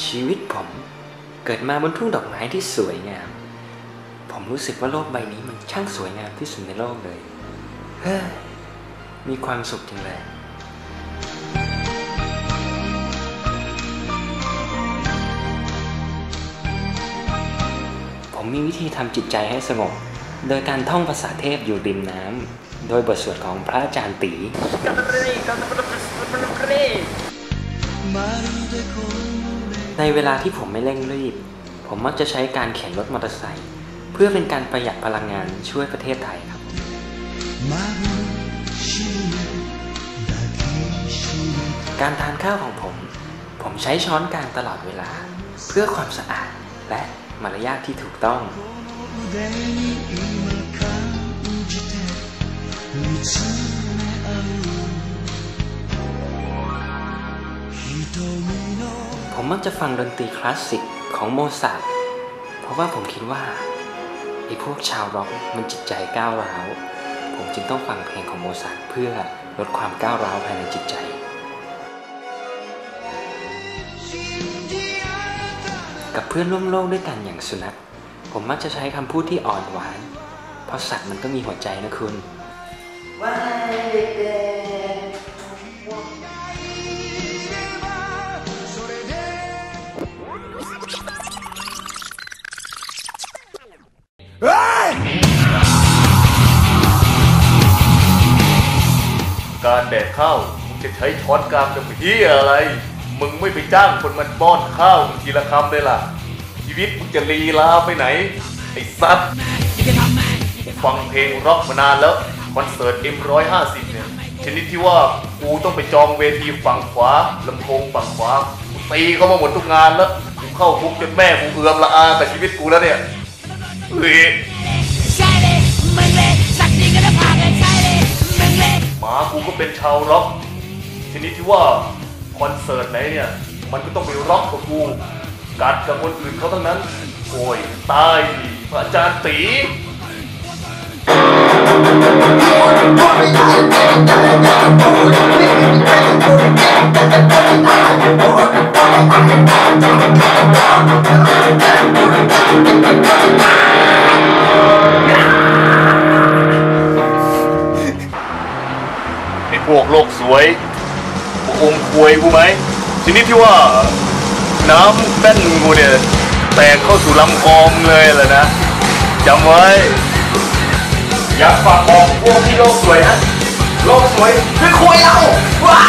ชีวิตผมเกิดมาบนทุ่งดอกไม้ที่สวยงาม ผมรู้สึกว่าโลกใบนี้มันช่างสวยงามที่สุดในโลกเลย เฮ้ย มีความสุขจังเลยผมมีวิธีทำจิตใจให้สงบ โดยการท่องภาษาเทพอยู่ริมน้ำโดยบทสวดของพระอาจารย์ตี ในเวลาที่ผมไม่เร่งรีบ ผมมักจะใช้การเข็นรถมอเตอร์ไซค์เพื่อเป็นการประหยัดพลังงานช่วยประเทศไทยครับการทานข้าวของผม ผมใช้ช้อนกลางตลอดเวลา เพื่อความสะอาดและมารยาทที่ถูกต้องผ มักจะฟังดนตรีคลาสสิกของโมซาร์ทเพราะว่าผมคิดว่าไอ้พวกชาวร็อกมันจิตใจก้าวร้าว ผมจึงต้องฟังเพลงของโมซาร์ทเพื่อลดความก้าวร้าวภายในจิตใจกับเพื่อนร่วมโลกด้วยกันอย่างสุนัข ผมมักจะใช้คำพูดที่อ่อนหวาน เพราะสัตว์มันก็มีหัวใจนะคุณ การแดกข้าวมึงจะใช้ช้อนกลางจะไปเฮียอะไร มึงไม่ไปจ้างคนมันป้อนข้าวมึงทีละคำเลยล่ะ ชีวิตมึงจะลีลาไปไหน ไอ้สัตว์ฟังเพลงร็อกมานานแล้ว คอนเสิร์ต M150 เนี่ย ชนิดที่ว่ากูต้องไปจองเวทีฝั่งขวาลำโพงฝั่งขวาตีเขามาหมดทุกงานแล้วกูเข้าคุกจนแม่กูเอือมละอากับชีวิตกูแล้วเนี่ยเฮ้ยากูก็เป็นชาวร็อกชนิดที่ว่าคอนเสิร์ตไหนเนี่ย มันก็ต้องไปร็อกกับกู กัดกับคนอื่นเขาทั้งนั้น โอ้ยตายพระอาจารย์ตี พวกโลกสวยพวกองควยกูไหมชนิดที่ว่าน้ำแป้นกูเนี่ยแตกเข้าสู่ลำคอมเลยแหละนะจำไว้ อยากฝากบอกพวกที่โลกสวยนะโลกสวยคือควยเราว้า